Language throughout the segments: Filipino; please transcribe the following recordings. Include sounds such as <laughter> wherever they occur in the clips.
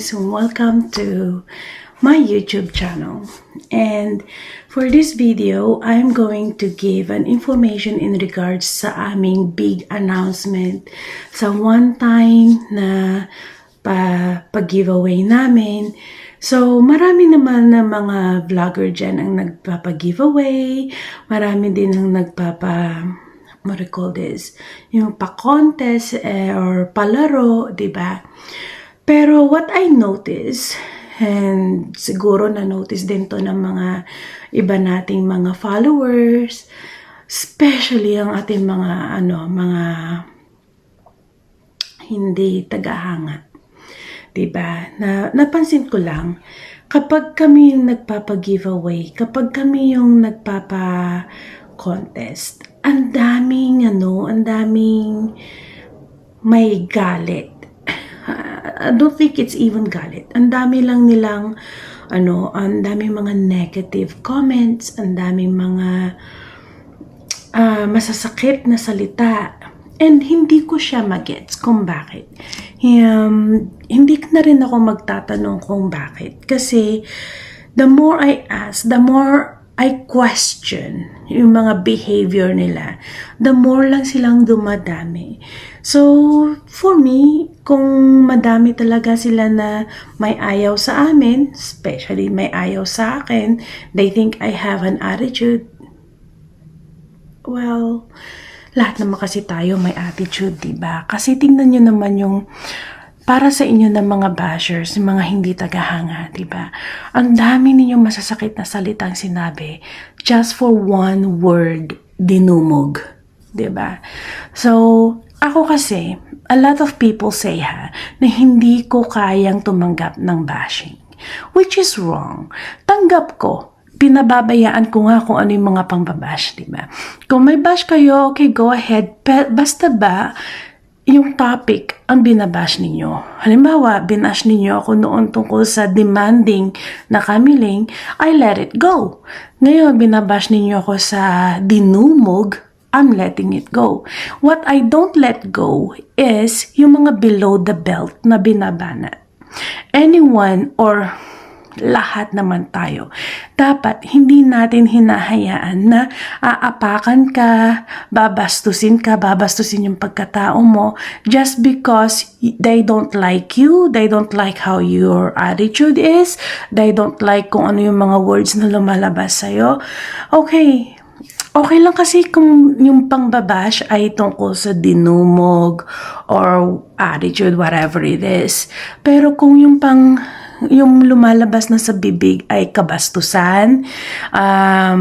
guys, welcome to my YouTube channel. And for this video, I'm going to give an information in regards sa aming big announcement sa one time na pa, pag-giveaway namin. So, marami naman na mga vlogger dyan ang nagpapa-giveaway. Marami din ang nagpapa what do this? Yung pa-contest eh, or palaro, di ba? Pero what I notice, and siguro na-notice din to ng mga iba nating mga followers, especially ang ating mga, ano, mga hindi tagahanga. 'di ba? Na napansin ko lang kapag kami yung nagpapa-giveaway, kapag kami yung nagpapa contest, ang daming ano, ang daming may galit. I don't think it's even galit. Ang dami lang nilang ano, ang daming mga negative comments, ang daming mga ah, masasakit na salita. And hindi ko siya magets kung bakit. Um, hindi na rin ako magtatanong kung bakit. Kasi the more I ask, the more I question yung mga behavior nila, the more lang silang dumadami. So, for me, kung madami talaga sila na may ayaw sa amin, especially may ayaw sa akin, they think I have an attitude, well, lahat naman kasi tayo may attitude, di ba? Kasi tingnan nyo naman yung para sa inyo ng mga bashers, yung mga hindi tagahanga, di ba? Ang dami ninyong masasakit na salitang sinabi just for one word, dinumog, di ba? So, ako kasi, a lot of people say ha, na hindi ko kayang tumanggap ng bashing. Which is wrong. Tanggap ko, pinababayaan ko nga kung ano yung mga pangbabash, di ba? Kung may bash kayo, okay, go ahead. Pe- basta ba, yung topic ang binabash ninyo. Halimbawa, binash ninyo ako noon tungkol sa demanding na kamiling, I let it go. Ngayon, binabash ninyo ako sa dinumog, I'm letting it go. What I don't let go is yung mga below the belt na binabanat. Anyone or lahat naman tayo. Dapat hindi natin hinahayaan na aapakan ka, babastusin ka, babastusin yung pagkatao mo just because they don't like you, they don't like how your attitude is, they don't like kung ano yung mga words na lumalabas sa'yo. Okay, okay lang kasi kung yung pangbabash ay tungkol sa dinumog or attitude, whatever it is. Pero kung yung pang yung lumalabas na sa bibig ay kabastusan, um,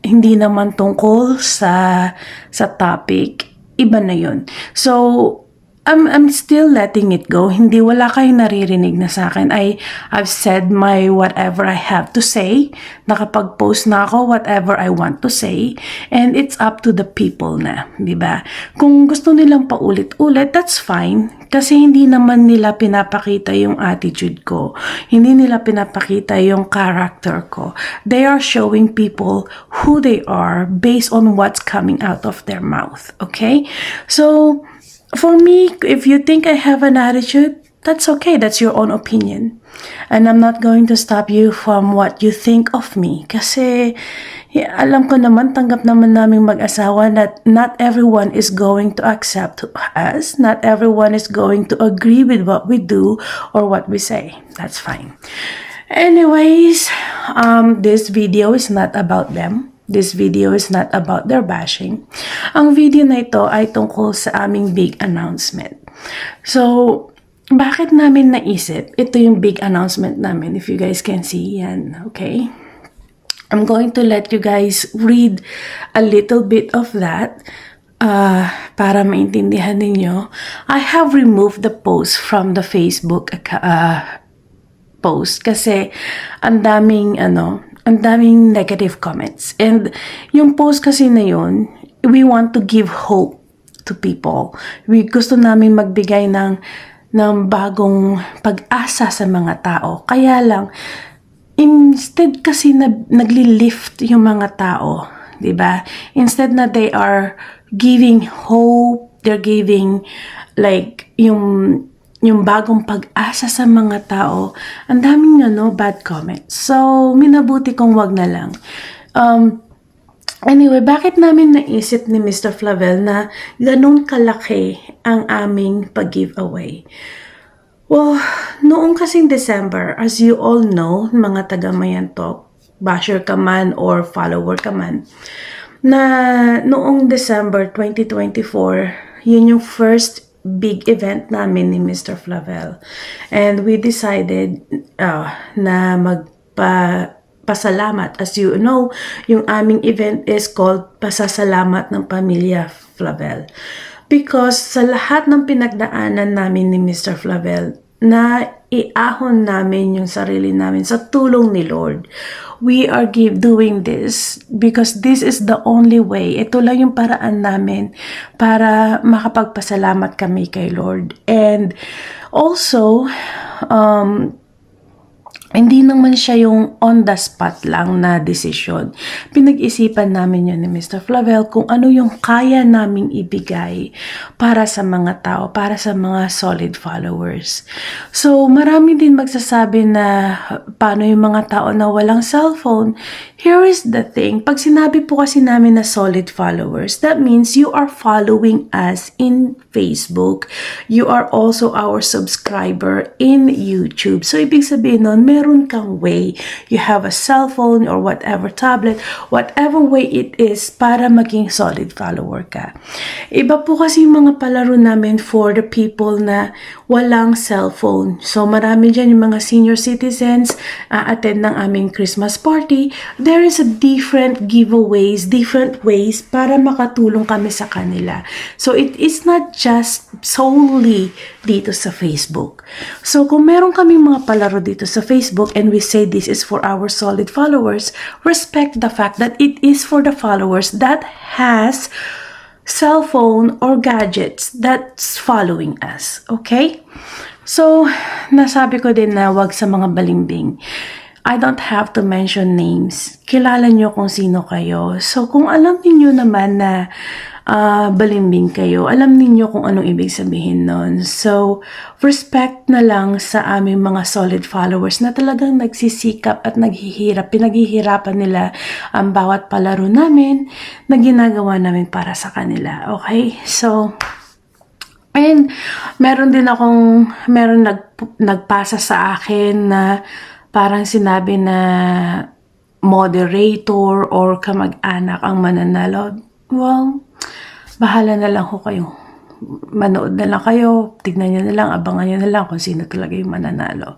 hindi naman tungkol sa sa topic, iba na yun. So, I'm, I'm still letting it go. Hindi wala kayong naririnig na sa akin. I, I've said my whatever I have to say. Nakapag-post na ako whatever I want to say. And it's up to the people na, di ba? Kung gusto nilang paulit-ulit, that's fine. Kasi hindi naman nila pinapakita yung attitude ko. Hindi nila pinapakita yung character ko. They are showing people who they are based on what's coming out of their mouth. Okay? So, for me, if you think I have an attitude, that's okay. That's your own opinion. And I'm not going to stop you from what you think of me. Kasi yeah, alam ko naman, tanggap naman naming mag-asawa that not everyone is going to accept us. Not everyone is going to agree with what we do or what we say. That's fine. Anyways, um, this video is not about them. This video is not about their bashing. Ang video na ito ay tungkol sa aming big announcement. So, bakit namin naisip? Ito yung big announcement namin. If you guys can see yan, okay? I'm going to let you guys read a little bit of that uh, para maintindihan ninyo. I have removed the post from the Facebook uh, post kasi ang daming ano, ang daming negative comments. And yung post kasi na yun, we want to give hope to people. We gusto namin magbigay ng ng bagong pag-asa sa mga tao. Kaya lang, instead kasi na, nagli-lift yung mga tao, 'di ba? Instead na they are giving hope, they're giving like yung yung bagong pag-asa sa mga tao, ang daming ano, bad comments. So, minabuti kong wag na lang. Um, Anyway, bakit namin naisip ni Mr. Flavel na ganun kalaki ang aming pag-giveaway? Well, noong kasing December, as you all know, mga taga Mayan Talk, basher ka man or follower ka man, na noong December 2024, yun yung first big event namin ni Mr. Flavel. And we decided uh, na magpa pasalamat. As you know, yung aming event is called Pasasalamat ng Pamilya Flavel. Because sa lahat ng pinagdaanan namin ni Mr. Flavel, na iahon namin yung sarili namin sa tulong ni Lord. We are give, doing this because this is the only way. Ito lang yung paraan namin para makapagpasalamat kami kay Lord. And also, um, hindi naman siya yung on the spot lang na decision. Pinag-isipan namin yun ni Mr. Flavel kung ano yung kaya naming ibigay para sa mga tao, para sa mga solid followers. So, marami din magsasabi na paano yung mga tao na walang cellphone. Here is the thing. Pag sinabi po kasi namin na solid followers, that means you are following us in Facebook. You are also our subscriber in YouTube. So, ibig sabihin nun, meron kang way. You have a cell phone or whatever tablet, whatever way it is para maging solid follower ka. Iba po kasi yung mga palaro namin for the people na walang cellphone. So marami dyan yung mga senior citizens uh, attend ng aming Christmas party. There is a different giveaways, different ways para makatulong kami sa kanila. So it is not just solely dito sa Facebook. So kung meron kaming mga palaro dito sa Facebook and we say this is for our solid followers, respect the fact that it is for the followers that has cell phone or gadgets that's following us. Okay? So, nasabi ko din na wag sa mga balimbing. I don't have to mention names. Kilala nyo kung sino kayo. So, kung alam niyo naman na ah, balimbing kayo, alam niyo kung anong ibig sabihin nun. So, respect na lang sa aming mga solid followers na talagang nagsisikap at naghihirap. Pinaghihirapan nila ang bawat palaro namin na ginagawa namin para sa kanila. Okay? So, And meron din akong, meron nag, nagpasa sa akin na parang sinabi na moderator or kamag-anak ang mananalo. Well, bahala na lang ko kayo. Manood na lang kayo, tignan nyo na lang, abangan nyo na lang kung sino talaga yung mananalo.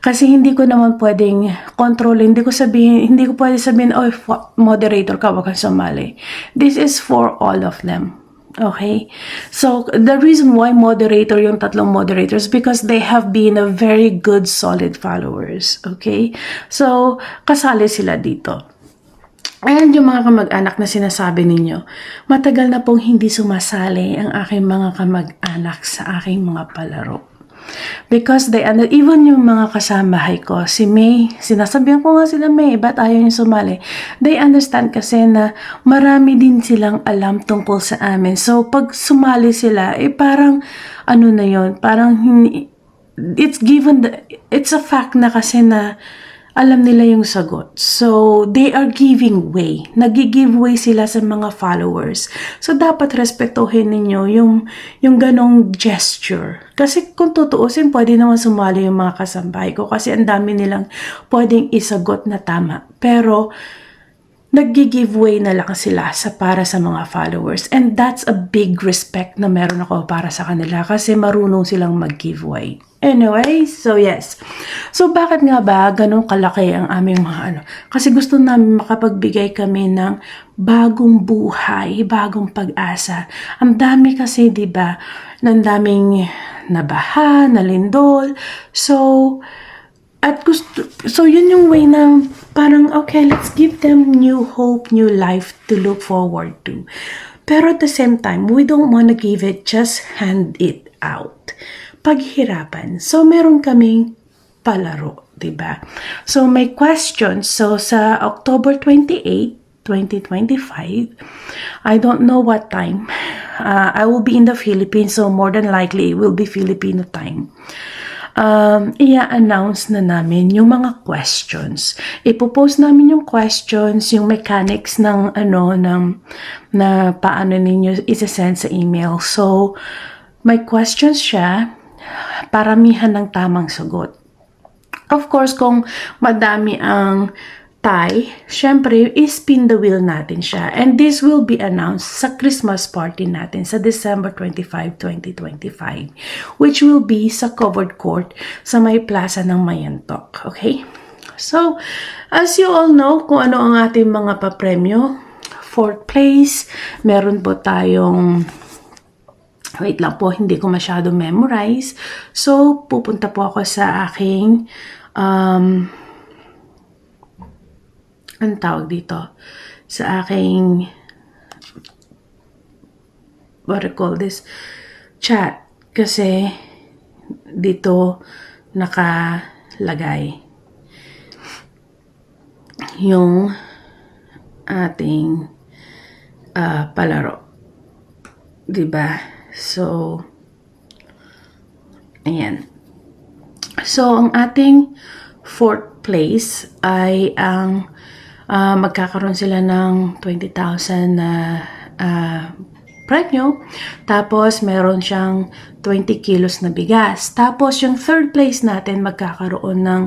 Kasi hindi ko naman pwedeng control, hindi ko sabihin, hindi ko pwede sabihin, oh, moderator ka, wag kang sumali. This is for all of them. Okay? So, the reason why moderator yung tatlong moderators because they have been a very good solid followers. Okay? So, kasali sila dito. And yung mga kamag-anak na sinasabi ninyo, matagal na pong hindi sumasali ang aking mga kamag-anak sa aking mga palaro. Because they, and even yung mga kasamahay ko, si May, sinasabihan ko nga sila, May, ba't ayaw niyo sumali? They understand kasi na marami din silang alam tungkol sa amin. So, pag sumali sila, eh parang, ano na yon parang, it's given, the, it's a fact na kasi na, alam nila yung sagot. So, they are giving way. Nag-give way sila sa mga followers. So, dapat respetuhin ninyo yung, yung ganong gesture. Kasi kung tutuusin, pwede naman sumali yung mga kasambahay ko kasi ang dami nilang pwedeng isagot na tama. Pero, nag-give way na lang sila sa para sa mga followers. And that's a big respect na meron ako para sa kanila kasi marunong silang mag-give way. Anyway, so yes. So bakit nga ba ganun kalaki ang aming mga ano? Kasi gusto namin makapagbigay kami ng bagong buhay, bagong pag-asa. Ang dami kasi, 'di ba, ng daming nabaha, nalindol. So, at gusto, so yun yung way na parang, okay, let's give them new hope, new life to look forward to. Pero at the same time, we don't wanna give it, just hand it out. Paghirapan. So, meron kaming palaro, 'di ba? So, may questions. So, sa October 28, 2025. I don't know what time. Uh, I will be in the Philippines, so more than likely it will be Filipino time. Um, i-announce na namin yung mga questions. Ipopost namin yung questions, yung mechanics ng ano, ng, na paano ninyo isa-send sa email. So, may questions siya, paramihan ng tamang sagot. Of course, kung madami ang tie, syempre, spin the wheel natin siya. And this will be announced sa Christmas party natin sa December 25, 2025, which will be sa covered court sa may plaza ng Mayantok. Okay? So, as you all know, kung ano ang ating mga papremyo, fourth place, meron po tayong Wait lang po, hindi ko masyado memorize. So, pupunta po ako sa aking um, ang tawag dito? Sa aking what you call this? Chat. Kasi dito nakalagay yung ating ah, palaro. 'Di ba? So, ayan. So, ang ating fourth place ay ang ah, magkakaroon sila ng 20,000 na ah, premyo. Tapos, meron siyang 20 kilos na bigas. Tapos, yung third place natin magkakaroon ng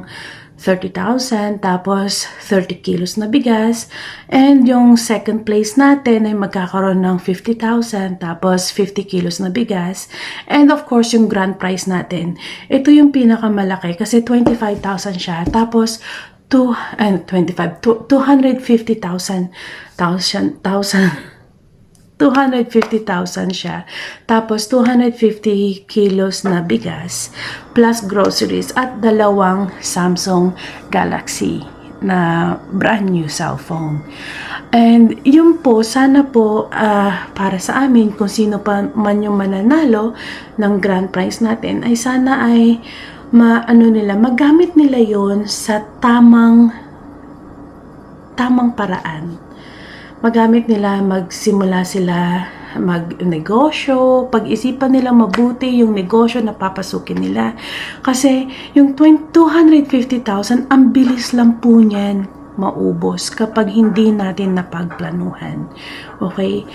30,000, tapos 30 kilos na bigas. And yung second place natin ay magkakaroon ng 50,000, tapos 50 kilos na bigas. And of course, yung grand prize natin, ito yung pinakamalaki kasi 25,000 siya. Tapos, two, and 25, two- 250,000, 1,000, 1,000, 250,000 siya. Tapos 250 kilos na bigas plus groceries at dalawang Samsung Galaxy na brand new cellphone. And yun po, sana po ah, para sa amin, kung sino pa man yung mananalo ng grand prize natin, ay sana ay maano nila, magamit nila yon sa tamang tamang paraan magamit nila, magsimula sila magnegosyo, pag-isipan nila mabuti yung negosyo na papasukin nila. Kasi yung 20 250,000, ang bilis lang po niyan maubos kapag hindi natin napagplanuhan. Okay?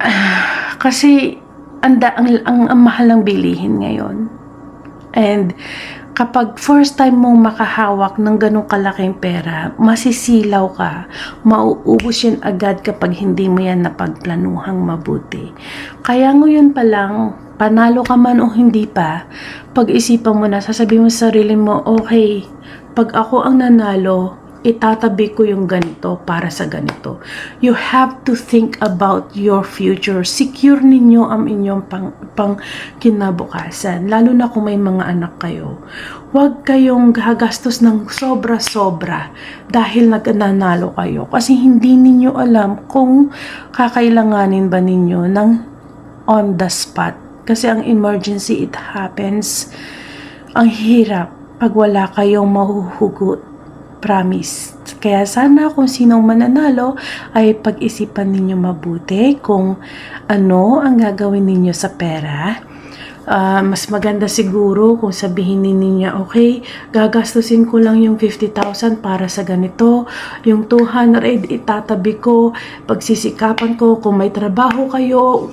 <sighs> Kasi ang, da- ang, ang, ang mahal ng bilihin ngayon. And kapag first time mong makahawak ng ganong kalaking pera, masisilaw ka, mauubos yan agad kapag hindi mo yan napagplanuhang mabuti. Kaya ngayon pa lang, panalo ka man o hindi pa, pag-isipan mo na, sasabihin mo sa sarili mo, okay, pag ako ang nanalo, itatabi ko yung ganito para sa ganito. You have to think about your future. Secure ninyo ang inyong pang, pang kinabukasan. Lalo na kung may mga anak kayo. Huwag kayong gagastos ng sobra-sobra dahil nagnanalo kayo. Kasi hindi ninyo alam kung kakailanganin ba ninyo ng on the spot. Kasi ang emergency, it happens. Ang hirap pag wala kayong mahuhugot promise. Kaya sana kung sinong mananalo ay pag-isipan ninyo mabuti kung ano ang gagawin ninyo sa pera. Ah, mas maganda siguro kung sabihin ninyo, okay, gagastusin ko lang yung 50,000 para sa ganito, yung 200 itatabi ko, pagsisikapan ko, kung may trabaho kayo,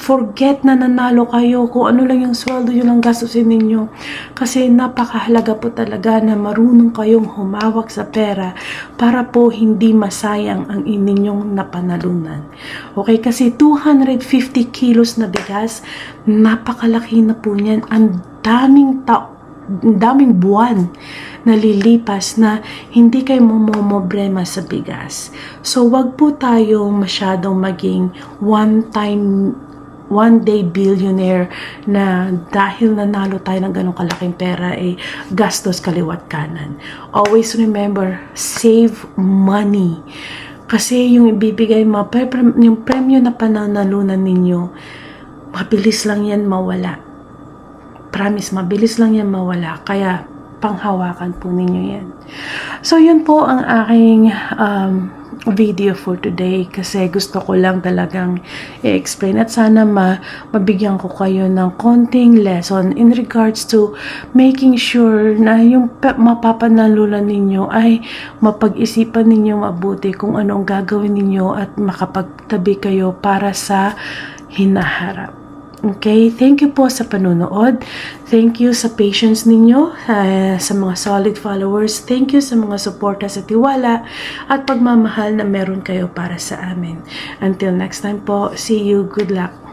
forget na nanalo kayo. Kung ano lang yung sweldo yun ang gastusin ninyo. Kasi napakahalaga po talaga na marunong kayong humawak sa pera para po hindi masayang ang ininyong napanalunan. Okay kasi 250 kilos na bigas napakalaki na po niyan. Ang daming tao daming buwan na lilipas na hindi kayo mamomobrema sa bigas. So, wag po tayo masyadong maging one-time one day billionaire na dahil nanalo tayo ng ganong kalaking pera eh gastos kaliwat kanan. Always remember, save money. Kasi yung ibibigay mo, yung premyo na pananalunan ninyo, mabilis lang yan mawala. Promise, mabilis lang yan mawala. Kaya, panghawakan po ninyo yan. So, yun po ang aking um, video for today kasi gusto ko lang talagang i-explain at sana ma mabigyan ko kayo ng konting lesson in regards to making sure na yung pa- mapapanalunan ninyo ay mapag-isipan ninyo mabuti kung anong gagawin ninyo at makapagtabi kayo para sa hinaharap. Okay, thank you po sa panunood. Thank you sa patience ninyo, eh, sa mga solid followers. Thank you sa mga suporta sa tiwala at pagmamahal na meron kayo para sa amin. Until next time po, see you. Good luck.